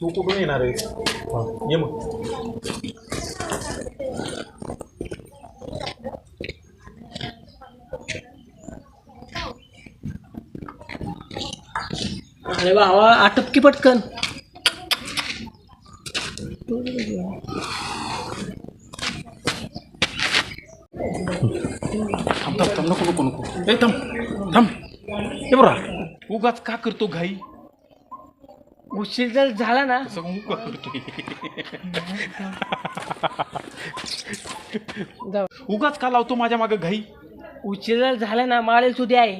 कुठून येणार आहे हा, ये मग. अरे भावा आटप की पटकन. थांब थांब थांब नको नको नको. ए थांब थांब. हे बरं. उगाच का करतो घाई? उशीर जर झाला ना. जाऊ. उगाच का लावतो माझ्या मागं घाई? उशीर जर झाला ना माळेल सुद्धा आहे.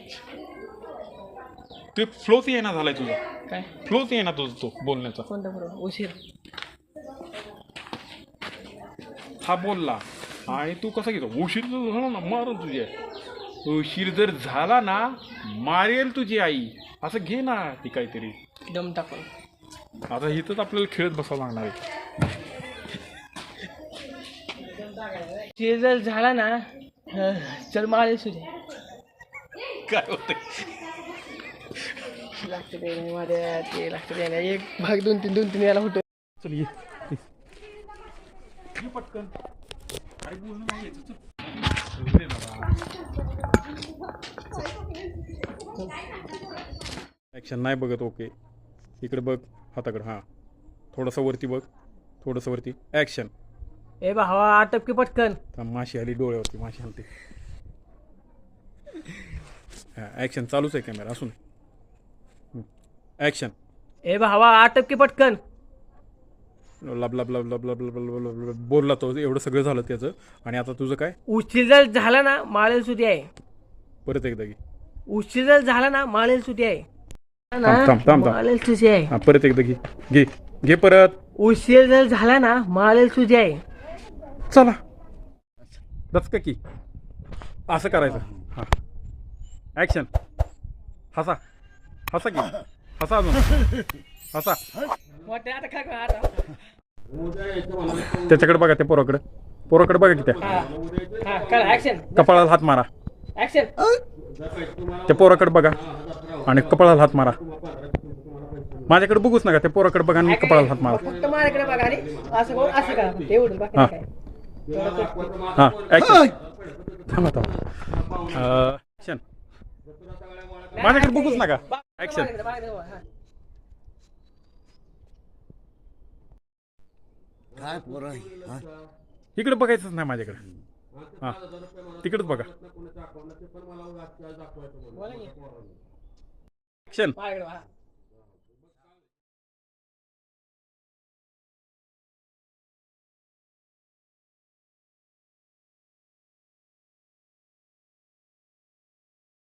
ते फ्लोच येणार झालाय तुझा. काय? फ्लोच येणार तुझा तो बोलण्याचा. कोणता बरोबर उशीर. हा बोलला. आणि तू कसा घेतो? उशीर जर झाला ना मारून तुझ्या उशीर जर झाला ना मारेल तुझी आई. असं घे ना ती काहीतरी. दम टाकून. आता इथंच आपल्याला खेळत बसावं लागणार आहे. उशीर जर झाला ना चल माळेल सुद्धा काय होतंय? लागतं ते नाही माझ्या ते लागतं ते नाही. एक भाग दोन तीन दोन तीन याला होतं. चल ये. पटकन. अरे नाही नाही बघत ओके इकडे बघ हाताकडे हां. थोडंसं वरती बघ थोडंसं वरती. ऍक्शन ए भावा आटप की पटकन. माशी आली डोळ्यावरती माशी हलते हां ऍक्शन चालूच आहे कॅमेरा असून. ऍक्शन ए भावा आटप की पटकन. लब लब लब लब लब लब लब लब लब बोलला तो एवढं सगळं झालं त्याचं. आणि आता तुझं काय? उशीर जर झाला ना माळेल सुद्धा आहे. परत एकदा घे. उशीर जर झाला ना माळेल सुद्धा आहे. थांब, थांब, थांब, थांब. माळेल सुद्धा आहे हां परत एकदा घे. घे घे परत. उशीर जर झाला ना माळेल सुद्धा आहे चला. दचका की. असं करायचं. हां. ॲक्शन हसा. हसा की. हसा अजून. हसा. त्याच्याकडे बघा त्या पोराकडे. पोराकडे बघा की त्या. हा हा करा ऍक्शन कपाळाला हात मारा. त्या पोराकडे बघा. आणि कपाळाला हात मारा. माझ्याकडे बघूच नका त्या पोराकडे बघा आणि कपाळाला हात मारा. फक्त माझ्याकडे बघा आणि असं करून असं करा. एवढं बाकी हा. हां थांबा थांबा. ॲक्शन माझ्याकडे बघूच नका. ॲक्शन? इकडे बघायचंच नाही माझ्याकडे. हां. तिकडेच बघा. बोला